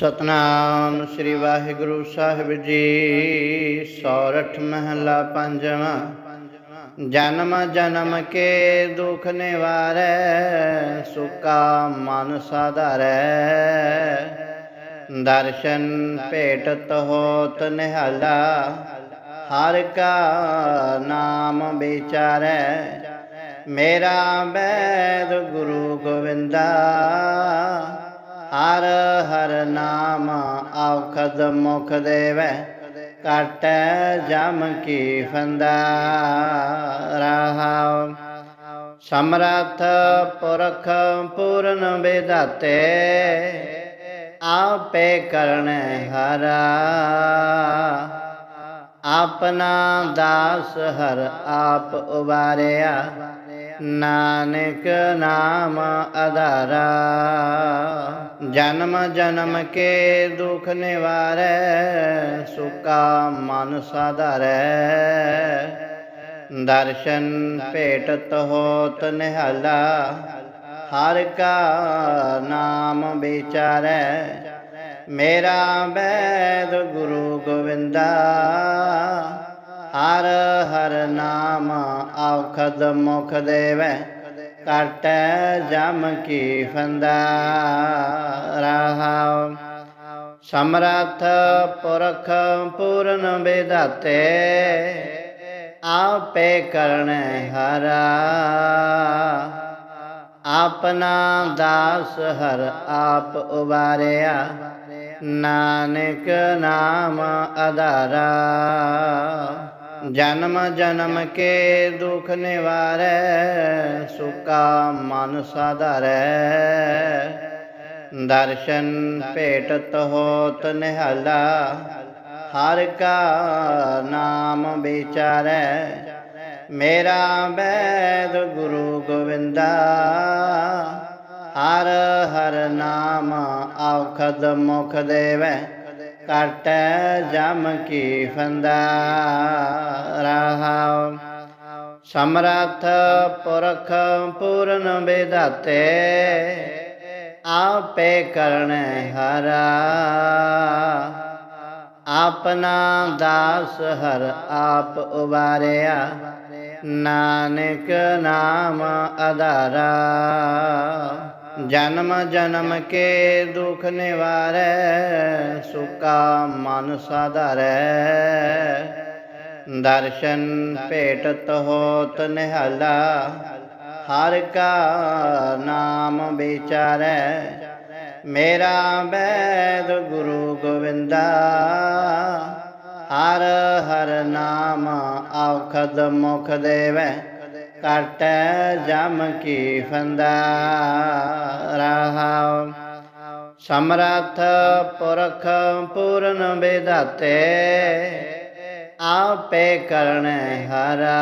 ਸਤਨਾਮ ਸ੍ਰੀ ਵਾਹਿਗੁਰੂ ਸਾਹਿਬ ਜੀ। ਸੌਰਠ ਮਹਲਾ ਪੰਜਵਾਂ। ਜਨਮ ਜਨਮ ਕੇ ਦੁਖ ਨਿਵਾਰੈ, ਸੁਕਾ ਮਨ ਸਾਧਾਰੈ। ਦਰਸ਼ਨ ਭੇਟ ਹੋਤ ਨਿਹਾਲਾ, ਹਰ ਕਾ ਨਾਮ ਵਿਚਾਰੈ। ਮੇਰਾ ਬੈਦ ਗੁਰੂ ਗੋਵਿੰਦਾ ਹਰ ਹਰ ਨਾਮ ਆਖਦ ਮੁਖ ਦੇਵੈ ਕਾਟੈ ਜਮ ਕੀ ਫੰਦਾ ਰਹਾਉ ਸਮਰਥ ਪੁਰਖ ਪੂਰਨ ਵਿਦਾਤੇ ਆਪੇ ਕਰਨ ਹਰਾ। ਆਪਣਾ ਦਾਸ ਹਰ ਆਪ ਉਬਾਰਿਆ ਨਾਨਕ ਨਾਮ ਆਧਾਰਾ ਜਨਮ ਜਨਮ ਕੇ ਦੁਖ ਨਿਵਾਰੈ, ਸੁਕਾ ਮਨ ਸਾਧਾਰੈ। ਦਰਸ਼ਨ ਭੇਟਤ ਹੋਤ ਨਿਹਾਲਾ, ਹਰ ਕਾ ਨਾਮ ਵਿਚਾਰੈ। ਮੇਰਾ ਬੈਦ ਗੁਰੂ ਗੋਵਿੰਦਾ ਹਰ ਹਰ ਨਾਮ ਔਖਦ ਮੁਖ ਦੇਵੈ ਕਾਟੈ ਜਮ ਕੀ ਫੰਦਾ ਰਹਾਉ ਸਮਰਥ ਪੁਰਖ ਪੂਰਨ ਵਿਦਾਤੇ ਆਪੇ ਕਰਨ ਹਰਾ। ਆਪਣਾ ਦਾਸ ਹਰ ਆਪ ਉਬਾਰਿਆ, ਨਾਨਕ ਨਾਮ ਅਧਾਰਾ। ਜਨਮ ਜਨਮ ਕੇ ਦੁਖ ਨਿਵਾਰੈ, ਸੁਕਾ ਮਨ ਸਾਧਾਰੈ। ਦਰਸ਼ਨ ਭੇਟ ਹੋਤ ਨਿਹਾਲਾ, ਹਰ ਕਾ ਨਾਮ ਵਿਚਾਰੈ। ਮੇਰਾ ਬੈਦ ਗੁਰੂ ਗੋਵਿੰਦਾ, ਹਰ ਹਰ ਨਾਮ ਔਖਦ ਮੁਖ ਦੇਵੈ। ਕਾਟੈ ਜਮ ਕੀ ਫੰਦਾ ਰਹਾਉ ਸਮਰਥ ਪੁਰਖ ਪੂਰਨ ਵਿਦਾਤੇ ਆਪੇ ਕਰਣੈ ਹਰਾ ਆਪਣਾ ਦਾਸ ਹਰ ਆਪ ਉਬਾਰਿਆ ਨਾਨਕ ਨਾਮ ਆਧਾਰਾ ਜਨਮ ਜਨਮ ਕੇ ਦੁਖ ਨਿਵਾਰੈ, ਸੁਕਾ ਮਨ ਸਾਧਾਰੈ। ਦਰਸ਼ਨ ਭੇਟਤ ਹੋਤ ਨਿਹਾਲਾ, ਹਰ ਕਾ ਨਾਮ ਵਿਚਾਰੈ। ਮੇਰਾ ਬੈਦ ਗੁਰੂ ਗੋਵਿੰਦਾ, ਹਰ ਹਰ ਨਾਮ ਆਖਦ ਮੁਖ ਦੇਵੈ। ਕਾਟੈ ਜਮ ਕੀ ਫੰਦਾ ਰਹਾਉ। ਸਮਰਥ ਪੁਰਖ ਪੂਰਨ ਵਿਦਾਤੇ ਆਪੇ ਕਰਣੈ ਹਰਾ।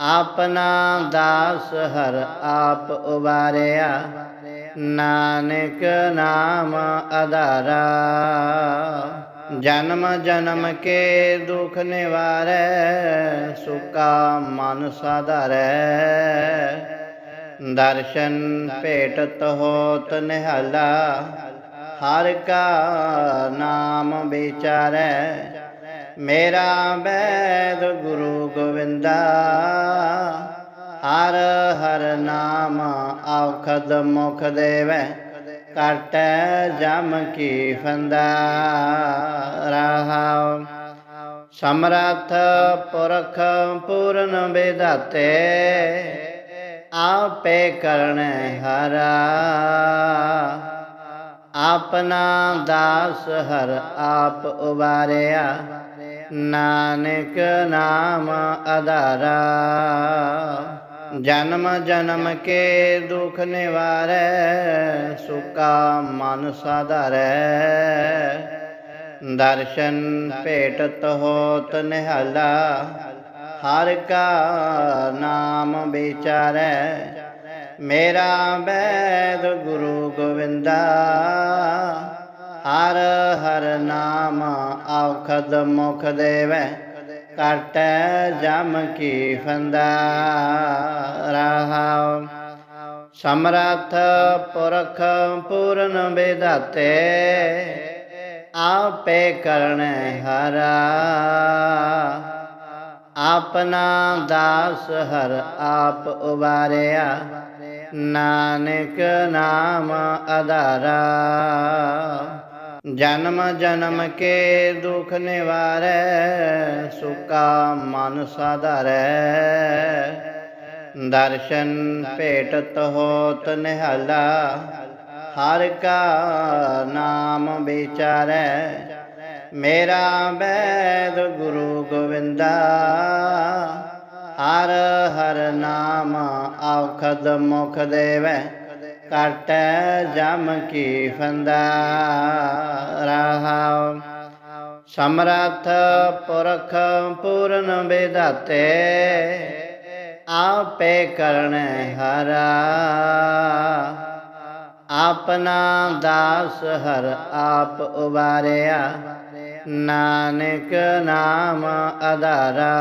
ਆਪਣਾ ਦਾਸ ਹਰ ਆਪ ਉਬਾਰਿਆ, ਨਾਨਕ ਨਾਮ ਅਧਾਰਾ। ਜਨਮ ਜਨਮ ਕੇ ਦੁਖ ਨਿਵਾਰੈ, ਸੁਕਾ ਮਨ ਸਾਧਾਰੈ। ਦਰਸ਼ਨ ਭੇਟ ਹੋਤ ਨਿਹਾਲਾ, ਹਰ ਕਾ ਨਾਮ ਵਿਚਾਰੈ। ਮੇਰਾ ਬੈਦ ਗੁਰੂ ਗੋਵਿੰਦਾ, ਹਰ ਹਰ ਨਾਮ ਔਖਦ ਮੁਖ ਦੇਵੈ। ਕਾਟੈ ਜਮ ਕੀ ਫੰਦਾ ਰਹਾਉ ਸਮਰਥ ਪੁਰਖ ਪੂਰਨ ਵਿਦਾਤੇ ਆਪੇ ਕਰਣੈ ਹਰਾ ਆਪਣਾ ਦਾਸ ਹਰ ਆਪ ਉਬਾਰਿਆ ਨਾਨਕ ਨਾਮ ਅਧਾਰਾ ਜਨਮ ਜਨਮ ਕੇ ਦੁਖ ਨਿਵਾਰੈ, ਸੁਕਾ ਮਨ ਸਾਧਾਰੈ। ਦਰਸ਼ਨ ਭੇਟਤ ਹੋਤ ਨਿਹਾਲਾ, ਹਰ ਕਾ ਨਾਮ ਵਿਚਾਰੈ। ਮੇਰਾ ਬੈਦ ਗੁਰੂ ਗੋਵਿੰਦਾ, ਹਰ ਹਰ ਨਾਮ ਔਖਦ ਮੁਖ ਦੇਵੈ। ਕਾਟੈ ਜਮ ਕੀ ਫੰਦਾ ਰਹਾਉ ਸਮਰੱਥ ਪੁਰਖ ਪੂਰਨ ਵਿਦਾਤੇ ਆਪੇ ਕਰਣ ਹਰਾ ਆਪਣਾ ਦਾਸ ਹਰ ਆਪ ਉਬਾਰਿਆ ਨਾਨਕ ਨਾਮ ਆਧਾਰਾ ਜਨਮ ਜਨਮ ਕੇ ਦੁਖ ਨਿਵਾਰੈ, ਸੁਕਾ ਮਨ ਸਾਧਾਰੈ। ਦਰਸ਼ਨ ਭੇਟਤ ਹੋਤ ਨਿਹਾਲਾ, ਹਰ ਕਾ ਨਾਮ ਵਿਚਾਰੈ। ਮੇਰਾ ਬੈਦ ਗੁਰੂ ਗੋਵਿੰਦਾ, ਹਰ ਹਰ ਨਾਮ ਆਖਦ ਮੁਖ ਦੇਵੈ। ਕਟੈ ਜਮ ਕੀ ਫੰਦਾ ਰਹਾਉ। ਸਮਰੱਥ ਪੁਰਖ ਪੂਰਨ ਵਿਦਾਤੇ ਆਪੇ ਕਰਨ ਹਰਾ। ਆਪਣਾ ਦਾਸ ਹਰ ਆਪ ਉਬਾਰਿਆ, ਨਾਨਕ ਨਾਮ ਅਧਾਰਾ।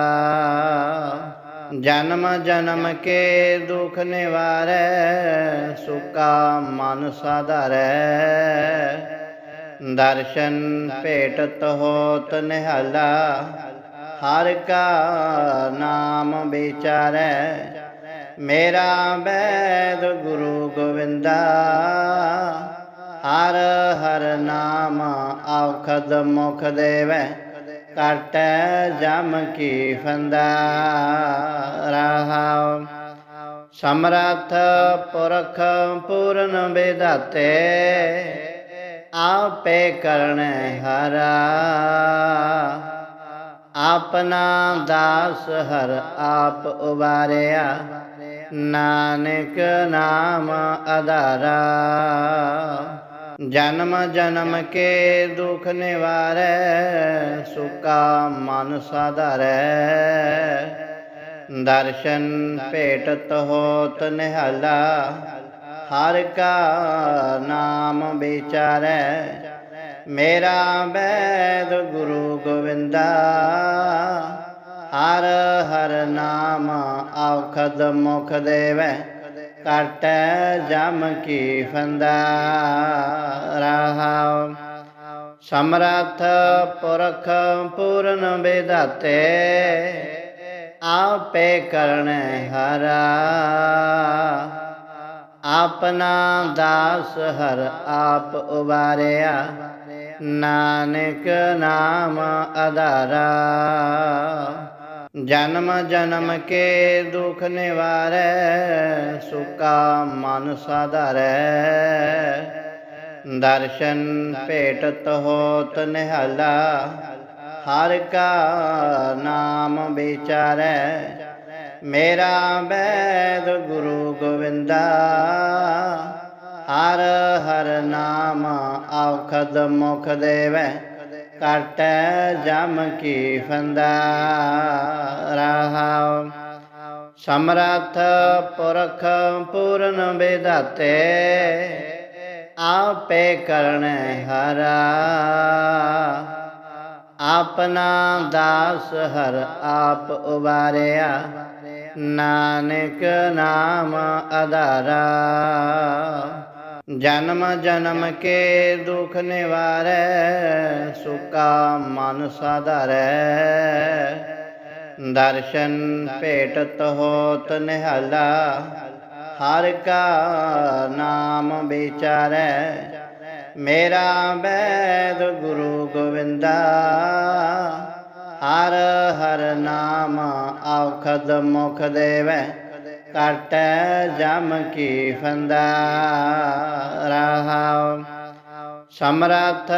ਜਨਮ ਜਨਮ ਕੇ ਦੁਖ ਨਿਵਾਰੈ, ਸੁਕਾ ਮਨ ਸਾਧਾਰੈ। ਦਰਸ਼ਨ ਭੇਟਤ ਹੋਤ ਨਿਹਾਲਾ, ਹਰ ਕਾ ਨਾਮ ਵਿਚਾਰੈ। ਮੇਰਾ ਬੈਦ ਗੁਰੂ ਗੋਵਿੰਦਾ, ਹਰ ਹਰ ਨਾਮ ਔਖਦ ਮੁਖ ਦੇਵੈ। ਕਟੈ ਜਮ ਕੀ ਫੰਦਾ ਰਹਾਉ ਸਮਰੱਥ ਪੁਰਖ ਪੂਰਨ ਵਿਦਾਤੇ ਆਪੇ ਕਰਣ ਹਰਾ ਆਪਣਾ ਦਾਸ ਹਰ ਆਪ ਉਬਾਰਿਆ ਨਾਨਕ ਨਾਮ ਆਧਾਰਾ ਜਨਮ ਜਨਮ ਕੇ ਦੁਖ ਨਿਵਾਰੈ, ਸੁਕਾ ਮਨ ਸਾਧਾਰੈ। ਦਰਸ਼ਨ ਭੇਟਤ ਹੋਤ ਨਿਹਾਲਾ, ਹਰ ਕਾ ਨਾਮ ਵਿਚਾਰੈ। ਮੇਰਾ ਬੈਦ ਗੁਰੂ ਗੋਵਿੰਦਾ, ਹਰ ਹਰ ਨਾਮ ਔਖਦ ਮੁਖ ਦੇਵੈ। ਕਟੈ ਜਮ ਕੀ ਫੰਦਾ ਰਹਾਉ ਸਮਰੱਥ ਪੁਰਖ ਪੂਰਨ ਵਿਦਾਤੇ ਆਪੇ ਕਰਣ ਹਰਾ ਆਪਣਾ ਦਾਸ ਹਰ ਆਪ ਉਬਾਰਿਆ ਨਾਨਕ ਨਾਮ ਆਧਾਰਾ ਜਨਮ ਜਨਮ ਕੇ ਦੁਖ ਨਿਵਾਰੈ, ਸੁਕਾ ਮਨ ਸਾਧਾਰੈ। ਦਰਸ਼ਨ ਭੇਟ ਹੋਤ ਨਿਹਾਲਾ, ਹਰ ਕਾ ਨਾਮ ਵਿਚਾਰੈ। ਮੇਰਾ ਬੈਦ ਗੁਰੂ ਗੋਵਿੰਦਾ, ਹਰ ਹਰ ਨਾਮ ਔਖਦ ਮੁਖ ਦੇਵੈ। ਕਟੈ ਜਮ ਕੀ ਫੰਦਾ ਰਹਾਉ ਸਮਰੱਥ ਪੁਰਖ ਪੂਰਨ ਵਿਦਾਤੇ ਆਪੇ ਕਰਨ ਹਰਾ। ਆਪਣਾ ਦਾਸ ਹਰ ਆਪ ਉਬਾਰਿਆ, ਨਾਨਕ ਨਾਮ ਅਧਾਰਾ। ਜਨਮ ਜਨਮ ਕੇ ਦੁਖ ਨਿਵਾਰੈ, ਸੁਕਾ ਮਨ ਸਾਧਾਰੈ। ਦਰਸ਼ਨ ਭੇਟ ਹੋਤ ਨਿਹਾਲਾ, ਹਰ ਕਾ ਨਾਮ ਵਿਚਾਰੈ। ਮੇਰਾ ਬੈਦ ਗੁਰੂ ਗੋਵਿੰਦਾ, ਹਰ ਹਰ ਨਾਮ ਔਖਦ ਮੁਖ ਦੇਵੈ। ਕਟੈ ਜਮ ਕੀ ਫੰਦਾ ਰਹਾਉ ਸਮਰੱਥ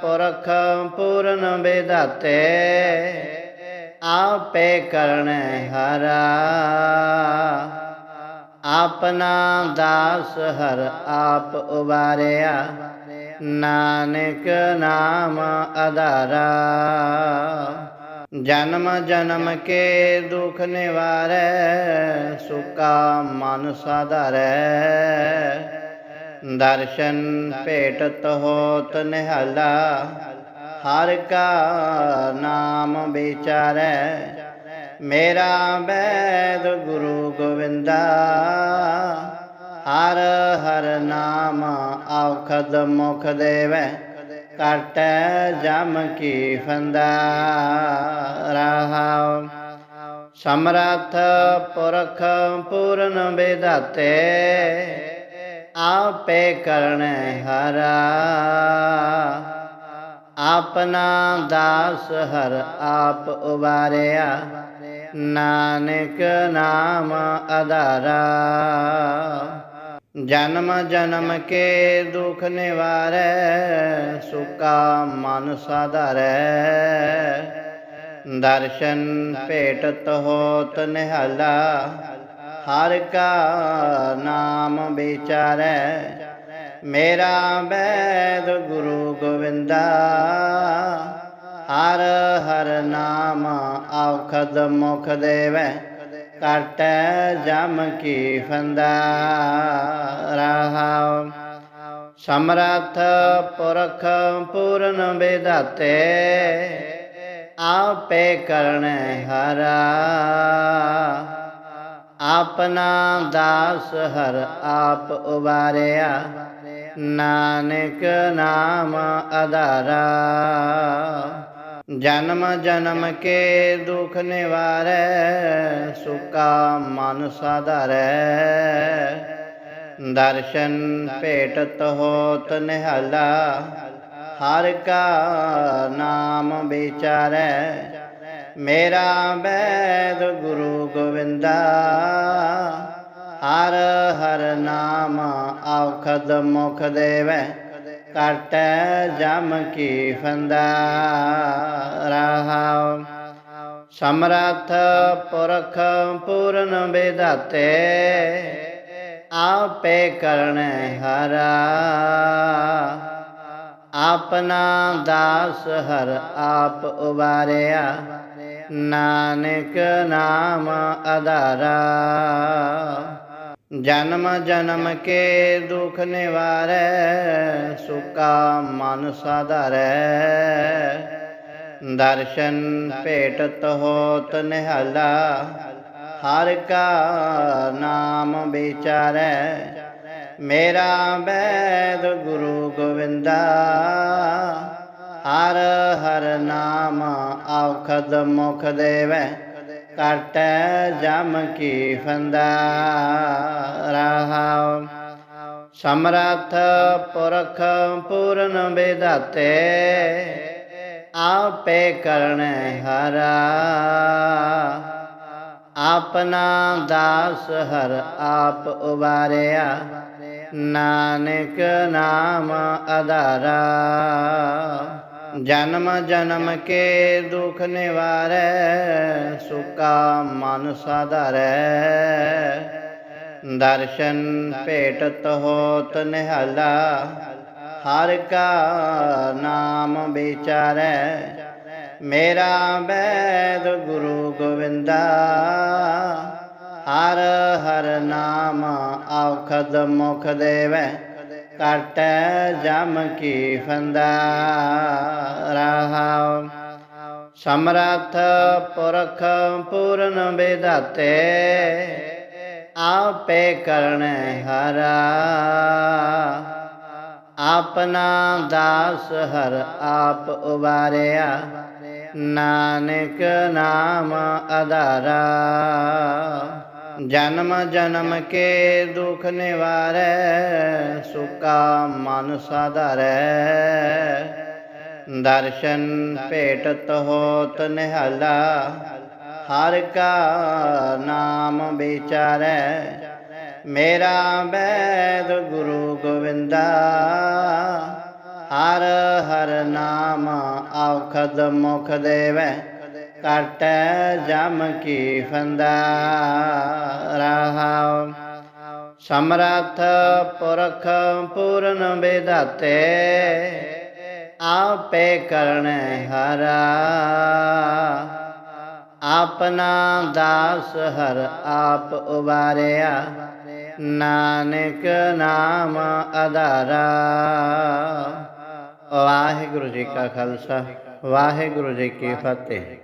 ਪੁਰਖ ਪੂਰਨ ਵਿਦਾਤੇ ਆਪੇ ਕਰਣ ਹਰਾ ਆਪਣਾ ਦਾਸ ਹਰ ਆਪ ਉਬਾਰਿਆ ਨਾਨਕ ਨਾਮ ਅਧਾਰਾ ਜਨਮ ਜਨਮ ਕੇ ਦੁਖ ਨਿਵਾਰੈ, ਸੁਕਾ ਮਨ ਸਾਧਾਰੈ। ਦਰਸ਼ਨ ਭੇਟਤ ਹੋਤ ਨਿਹਾਲਾ, ਹਰ ਕਾ ਨਾਮ ਵਿਚਾਰੈ। ਮੇਰਾ ਬੈਦ ਗੁਰੂ ਗੋਵਿੰਦਾ, ਹਰ ਹਰ ਨਾਮ ਔਖਦ ਮੁਖ ਦੇਵੈ। ਕਟੈ ਜਮ ਕੀ ਫੰਦਾ ਰਹਾਉ ਸਮਰੱਥ ਪੁਰਖ ਪੂਰਨ ਵਿਦਾਤੇ ਆਪੇ ਕਰਣੈ ਹਰਾ ਆਪਨਾ ਦਾਸ ਹਰ ਆਪ ਉਬਾਰਿਆ ਨਾਨਕ ਨਾਮ ਅਧਾਰਾ ਜਨਮ ਜਨਮ ਕੇ ਦੁਖ ਨਿਵਾਰੈ, ਸੁਕਾ ਮਨ ਸਾਧਾਰੈ। ਦਰਸ਼ਨ ਭੇਟਤ ਹੋਤ ਨਿਹਾਲਾ, ਹਰ ਕਾ ਨਾਮ ਵਿਚਾਰੈ। ਮੇਰਾ ਬੈਦ ਗੁਰੂ ਗੋਵਿੰਦਾ, ਹਰ ਹਰ ਨਾਮ ਔਖਦ ਮੁਖ ਦੇਵੈ। ਕਟੈ ਜਮ ਕੀ ਫੰਦਾ ਰਹਾਉ। ਸਮਰੱਥ ਪੁਰਖ ਪੂਰਨ ਵਿਦਾਤੇ ਆਪੇ ਕਰਣੈ ਹਰਾ। ਆਪਨਾ ਦਾਸ ਹਰ ਆਪ ਉਬਾਰਿਆ, ਨਾਨਕ ਨਾਮ ਅਧਾਰਾ। ਜਨਮ ਜਨਮ ਕੇ ਦੁਖ ਨਿਵਾਰੈ, ਸੁਕਾ ਮਨ ਸਾਧਾਰੈ। ਦਰਸ਼ਨ ਭੇਟ ਹੋਤ ਨਿਹਾਲਾ, ਹਰ ਕਾ ਨਾਮ ਵਿਚਾਰੈ। ਮੇਰਾ ਬੈਦ ਗੁਰੂ ਗੋਵਿੰਦਾ, ਹਰ ਹਰ ਨਾਮ ਔਖਦ ਮੁਖ ਦੇਵੈ। ਕਟੈ ਜਮ ਕੀ ਫੰਦਾ ਰਹਾਉ ਸਮਰੱਥ ਪੁਰਖ ਪੂਰਨ ਵਿਦਾਤੇ ਆਪੇ ਕਰਨ ਹਰਾ। ਆਪਨਾ ਦਾਸ ਹਰ ਆਪ ਉਬਾਰਿਆ ਨਾਨਕ ਨਾਮ ਅਧਾਰਾ। ਜਨਮ ਜਨਮ ਕੇ ਦੁਖ ਨਿਵਾਰੈ, ਸੁਕਾ ਮਨ ਸਾਧਾਰੈ। ਦਰਸ਼ਨ ਭੇਟਤ ਹੋਤ ਨਿਹਾਲਾ, ਹਰ ਕਾ ਨਾਮ ਵਿਚਾਰੈ। ਮੇਰਾ ਬੈਦ ਗੁਰੂ ਗੋਵਿੰਦਾ, ਹਰ ਹਰ ਨਾਮ ਔਖਦ ਮੁਖ ਦੇਵੈ। ਕਟੈ ਜਮ ਕੀ ਫੰਦਾ ਰਹਾਉ ਸਮਰੱਥ ਪੁਰਖ ਪੂਰਨ ਵਿਦਾਤੇ ਆਪੇ ਕਰਨ ਹਰਾ ਆਪਨਾ ਦਾਸ ਹਰ ਆਪ ਉਬਾਰਿਆ ਨਾਨਕ ਨਾਮ ਆਧਾਰਾ ਜਨਮ ਜਨਮ ਕੇ ਦੁਖ ਨਿਵਾਰੈ, ਸੁਕਾ ਮਨ ਸਾਧਾਰੈ। ਦਰਸ਼ਨ ਭੇਟਤ ਹੋਤ ਨਿਹਾਲਾ, ਹਰ ਕਾ ਨਾਮ ਵਿਚਾਰੈ। ਮੇਰਾ ਬੈਦ ਗੁਰੂ ਗੋਵਿੰਦਾ, ਹਰ ਹਰ ਨਾਮ ਔਖਦ ਮੁਖ ਦੇਵੈ। ਕਟੈ ਜਮ ਕੀ ਫੰਦਾ ਰਹਾਉ ਸਮਰੱਥ ਪੁਰਖ ਪੂਰਨ ਵਿਦਾਤੇ ਆਪੇ ਕਰਨ ਹਰਾ ਆਪਨਾ ਦਾਸ ਹਰ ਆਪ ਉਬਾਰਿਆ ਨਾਨਕ ਨਾਮ ਅਧਾਰਾ ਜਨਮ ਜਨਮ ਕੇ ਦੁਖ ਨਿਵਾਰੈ, ਸੁਕਾ ਮਨ ਸਾਧਾਰੈ। ਦਰਸ਼ਨ ਭੇਟ ਹੋਤ ਨਿਹਾਲਾ, ਹਰ ਕਾ ਨਾਮ ਵਿਚਾਰੈ। ਮੇਰਾ ਬੈਦ ਗੁਰੂ ਗੋਵਿੰਦਾ, ਹਰ ਹਰ ਨਾਮ ਔਖਦ ਮੁਖ ਦੇਵੈ। ਕਟੈ ਜਮ ਕੀ ਫੰਦਾ ਰਹਾਉ ਪੁਰਖ ਪੂਰਨ ਵਿਦਾਤੇ ਆਪੇ ਕਰਨ ਹਰਾ। ਆਪਨਾ ਦਾਸ ਹਰ ਆਪ ਉਬਾਰਿਆ, ਨਾਨਕ ਨਾਮ ਆਧਾਰਾ ਵਾਹਿਗੁਰੂ ਜੀ ਕਾ ਖਾਲਸਾ, ਵਾਹਿਗੁਰੂ ਜੀ ਕੀ ਫਤਿਹ।